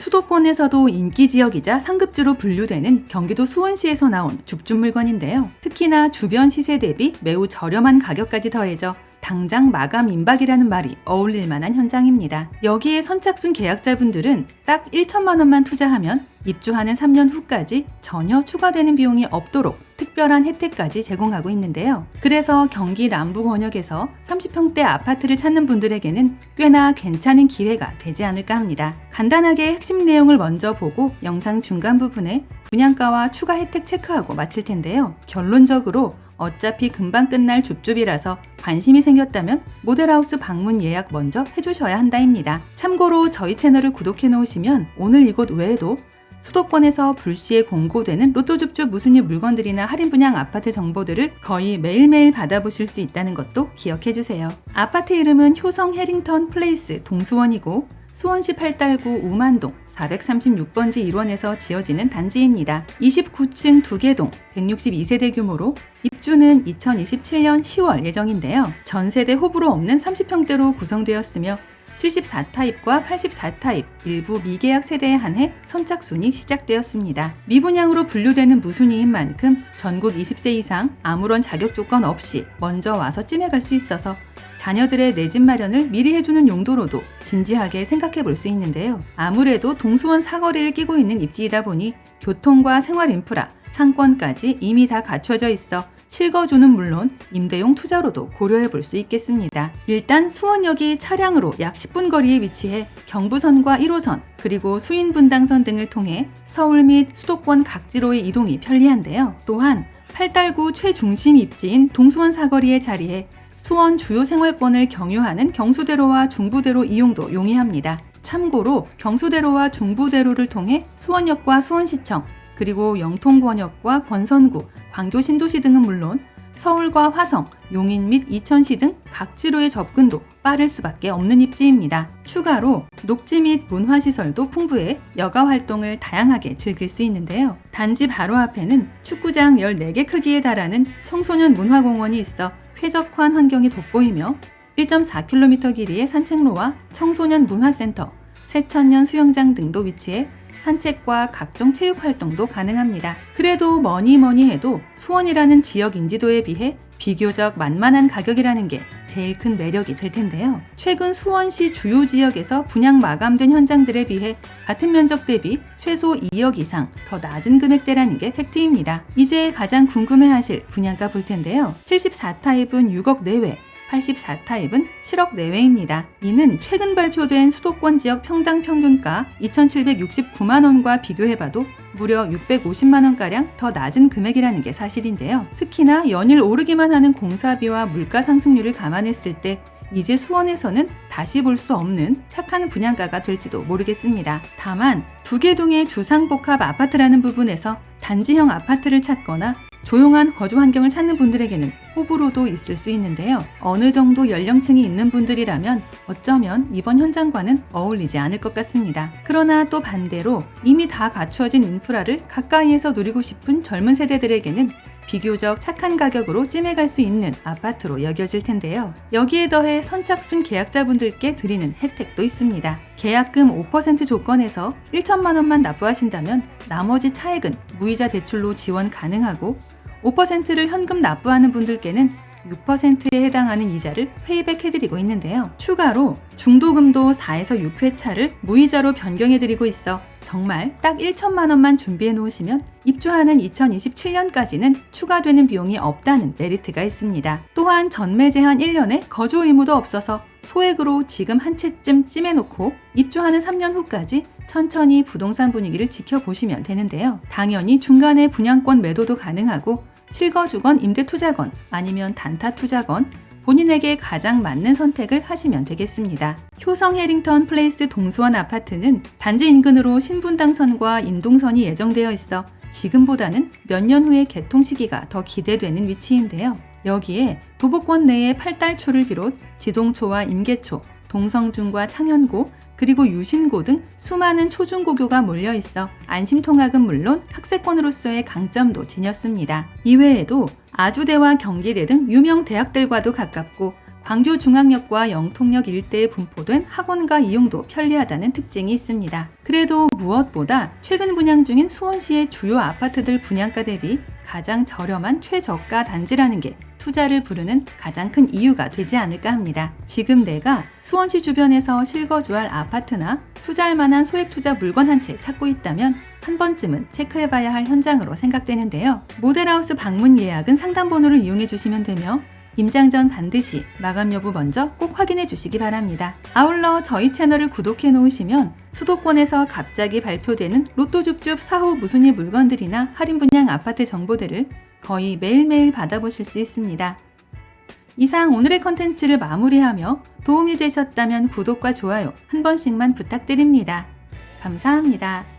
수도권에서도 인기 지역이자 상급지로 분류되는 경기도 수원시에서 나온 죽준 물건인데요. 특히나 주변 시세 대비 매우 저렴한 가격까지 더해져 당장 마감 임박이라는 말이 어울릴 만한 현장입니다. 여기에 선착순 계약자분들은 딱 1천만 원만 투자하면 입주하는 3년 후까지 전혀 추가되는 비용이 없도록 특별한 혜택까지 제공하고 있는데요. 그래서 경기 남부 권역에서 30평대 아파트를 찾는 분들에게는 꽤나 괜찮은 기회가 되지 않을까 합니다. 간단하게 핵심 내용을 먼저 보고 영상 중간 부분에 분양가와 추가 혜택 체크하고 마칠 텐데요. 결론적으로 어차피 금방 끝날 줍줍이라서 관심이 생겼다면 모델하우스 방문 예약 먼저 해주셔야 한다입니다. 참고로 저희 채널을 구독해 놓으시면 오늘 이곳 외에도 수도권에서 불시에 공고되는 로또줍줍 무순위 물건들이나 할인 분양 아파트 정보들을 거의 매일매일 받아보실 수 있다는 것도 기억해 주세요. 아파트 이름은 효성 해링턴 플레이스 동수원이고 수원시 팔달구 우만동 436번지 1원에서 지어지는 단지입니다. 29층 2개 동 162세대 규모로 입주는 2027년 10월 예정인데요. 전세대 호불호 없는 30평대로 구성되었으며 74타입과 84타입 일부 미계약 세대에 한해 선착순이 시작되었습니다. 미분양으로 분류되는 무순위인 만큼 전국 20세 이상 아무런 자격 조건 없이 먼저 와서 찜해갈 수 있어서 자녀들의 내 집 마련을 미리 해주는 용도로도 진지하게 생각해 볼 수 있는데요. 아무래도 동수원 사거리를 끼고 있는 입지이다 보니 교통과 생활 인프라, 상권까지 이미 다 갖춰져 있어 실거주는 물론 임대용 투자로도 고려해 볼 수 있겠습니다. 일단 수원역이 차량으로 약 10분 거리에 위치해 경부선과 1호선 그리고 수인분당선 등을 통해 서울 및 수도권 각지로의 이동이 편리한데요. 또한 팔달구 최중심 입지인 동수원 사거리에 자리해 수원 주요 생활권을 경유하는 경수대로와 중부대로 이용도 용이합니다. 참고로 경수대로와 중부대로를 통해 수원역과 수원시청, 그리고 영통권역과 권선구, 광교 신도시 등은 물론 서울과 화성, 용인 및 이천시 등 각지로의 접근도 빠를 수밖에 없는 입지입니다. 추가로 녹지 및 문화시설도 풍부해 여가 활동을 다양하게 즐길 수 있는데요. 단지 바로 앞에는 축구장 14개 크기에 달하는 청소년 문화공원이 있어 쾌적한 환경이 돋보이며 1.4km 길이의 산책로와 청소년 문화센터, 새천년 수영장 등도 위치해 산책과 각종 체육 활동도 가능합니다. 그래도 뭐니 뭐니 해도 수원이라는 지역 인지도에 비해 비교적 만만한 가격이라는 게 제일 큰 매력이 될 텐데요. 최근 수원시 주요 지역에서 분양 마감된 현장들에 비해 같은 면적 대비 최소 2억 이상 더 낮은 금액대라는 게 팩트입니다. 이제 가장 궁금해하실 분양가 볼 텐데요. 74타입은 6억 내외, 84타입은 7억 내외입니다. 이는 최근 발표된 수도권 지역 평당 평균가 2,769만 원과 비교해봐도 무려 650만원가량 더 낮은 금액이라는 게 사실인데요. 특히나 연일 오르기만 하는 공사비와 물가 상승률을 감안했을 때 이제 수원에서는 다시 볼 수 없는 착한 분양가가 될지도 모르겠습니다. 다만 두개 동의 주상복합 아파트라는 부분에서 단지형 아파트를 찾거나 조용한 거주 환경을 찾는 분들에게는 호불호도 있을 수 있는데요. 어느 정도 연령층이 있는 분들이라면 어쩌면 이번 현장과는 어울리지 않을 것 같습니다. 그러나 또 반대로 이미 다 갖추어진 인프라를 가까이에서 누리고 싶은 젊은 세대들에게는 비교적 착한 가격으로 찜해갈 수 있는 아파트로 여겨질 텐데요. 여기에 더해 선착순 계약자분들께 드리는 혜택도 있습니다. 계약금 5% 조건에서 1천만 원만 납부하신다면 나머지 차액은 무이자 대출로 지원 가능하고 5%를 현금 납부하는 분들께는 6%에 해당하는 이자를 페이백해드리고 있는데요. 추가로 중도금도 4에서 6회차를 무이자로 변경해드리고 있어 정말 딱 1천만 원만 준비해 놓으시면 입주하는 2027년까지는 추가되는 비용이 없다는 메리트가 있습니다. 또한 전매 제한 1년에 거주 의무도 없어서 소액으로 지금 한 채쯤 찜해놓고 입주하는 3년 후까지 천천히 부동산 분위기를 지켜보시면 되는데요. 당연히 중간에 분양권 매도도 가능하고 실거주건 임대투자건 아니면 단타투자건 본인에게 가장 맞는 선택을 하시면 되겠습니다. 효성 해링턴 플레이스 동수원 아파트는 단지 인근으로 신분당선과 인동선이 예정되어 있어 지금보다는 몇 년 후의 개통 시기가 더 기대되는 위치인데요. 여기에 도보권 내의 팔달초를 비롯 지동초와 인계초, 동성중과 창현고, 그리고 유신고 등 수많은 초중고교가 몰려 있어 안심 통학은 물론 학세권으로서의 강점도 지녔습니다. 이외에도 아주대와 경기대 등 유명 대학들과도 가깝고 광교 중앙역과 영통역 일대에 분포된 학원가 이용도 편리하다는 특징이 있습니다. 그래도 무엇보다 최근 분양 중인 수원시의 주요 아파트들 분양가 대비 가장 저렴한 최저가 단지라는 게 투자를 부르는 가장 큰 이유가 되지 않을까 합니다. 지금 내가 수원시 주변에서 실거주할 아파트나 투자할 만한 소액 투자 물건 한 채 찾고 있다면 한 번쯤은 체크해봐야 할 현장으로 생각되는데요. 모델하우스 방문 예약은 상담번호를 이용해 주시면 되며 임장 전 반드시 마감 여부 먼저 꼭 확인해 주시기 바랍니다. 아울러 저희 채널을 구독해 놓으시면 수도권에서 갑자기 발표되는 로또 줍줍 4호 무순위 물건들이나 할인 분양 아파트 정보들을 거의 매일매일 받아보실 수 있습니다. 이상 오늘의 컨텐츠를 마무리하며 도움이 되셨다면 구독과 좋아요 한 번씩만 부탁드립니다. 감사합니다.